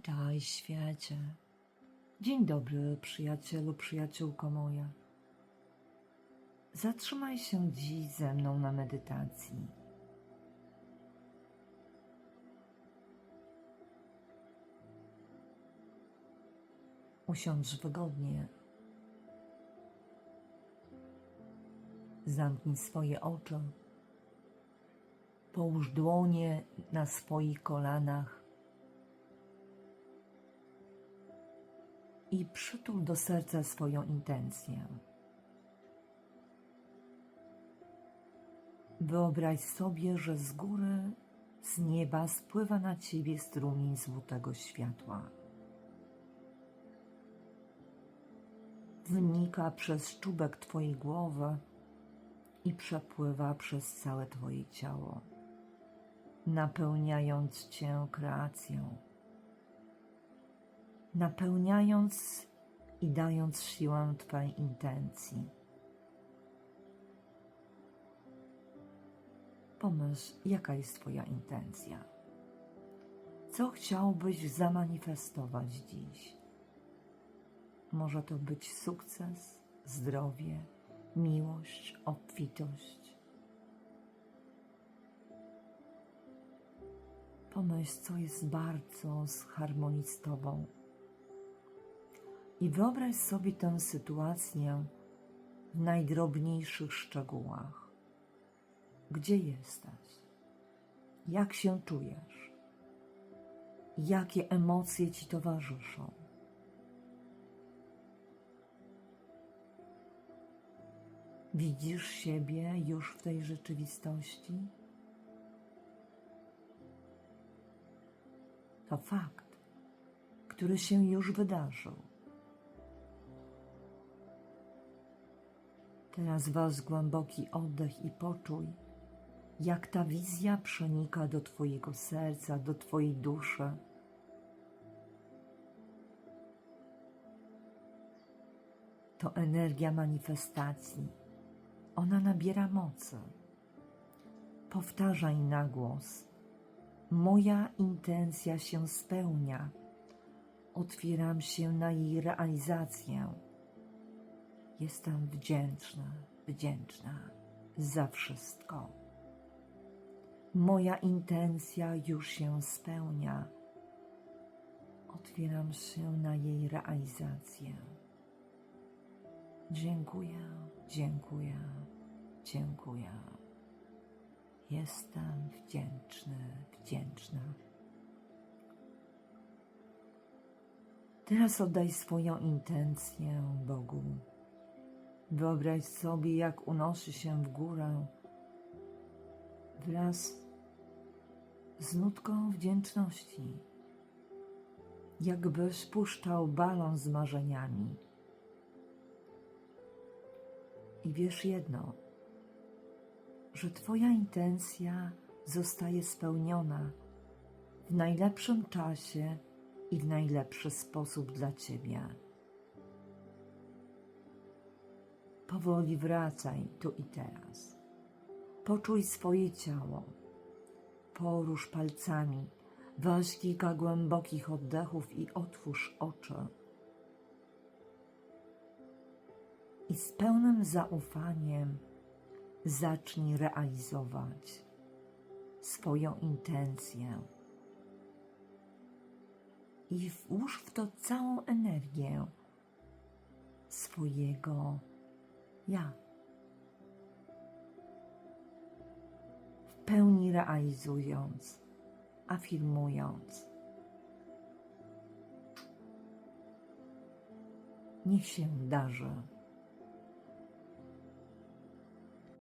Witaj świecie. Dzień dobry, przyjacielu, przyjaciółko moja. Zatrzymaj się dziś ze mną na medytacji. Usiądź wygodnie. Zamknij swoje oczy. Połóż dłonie na swoich kolanach i przytul do serca swoją intencję. Wyobraź sobie, że z góry, z nieba spływa na ciebie strumień złotego światła. Wnika przez czubek twojej głowy i przepływa przez całe twoje ciało, napełniając cię kreacją napełniając i dając siłę Twojej intencji. Pomyśl, jaka jest Twoja intencja. Co chciałbyś zamanifestować dziś? Może to być sukces, zdrowie, miłość, obfitość. Pomyśl, co jest bardzo z harmonii z Tobą i wyobraź sobie tę sytuację w najdrobniejszych szczegółach. Gdzie jesteś? Jak się czujesz? Jakie emocje ci towarzyszą? Widzisz siebie już w tej rzeczywistości? To fakt, który się już wydarzył. Teraz weź głęboki oddech i poczuj, jak ta wizja przenika do Twojego serca, do Twojej duszy. To energia manifestacji. Ona nabiera mocy. Powtarzaj na głos. Moja intencja się spełnia. Otwieram się na jej realizację. Jestem wdzięczna, wdzięczna za wszystko. Moja intencja już się spełnia. Otwieram się na jej realizację. Dziękuję, dziękuję, dziękuję. Jestem wdzięczny, wdzięczna. Teraz oddaj swoją intencję Bogu. Wyobraź sobie, jak unosi się w górę wraz z nutką wdzięczności, jakby spuszczał balon z marzeniami. I wiesz jedno, że Twoja intencja zostaje spełniona w najlepszym czasie i w najlepszy sposób dla Ciebie. Powoli wracaj tu i teraz. Poczuj swoje ciało. Porusz palcami. Weź kilka głębokich oddechów i otwórz oczy. I z pełnym zaufaniem zacznij realizować swoją intencję. I włóż w to całą energię swojego ja. W pełni realizując, afirmując. Niech się darzy.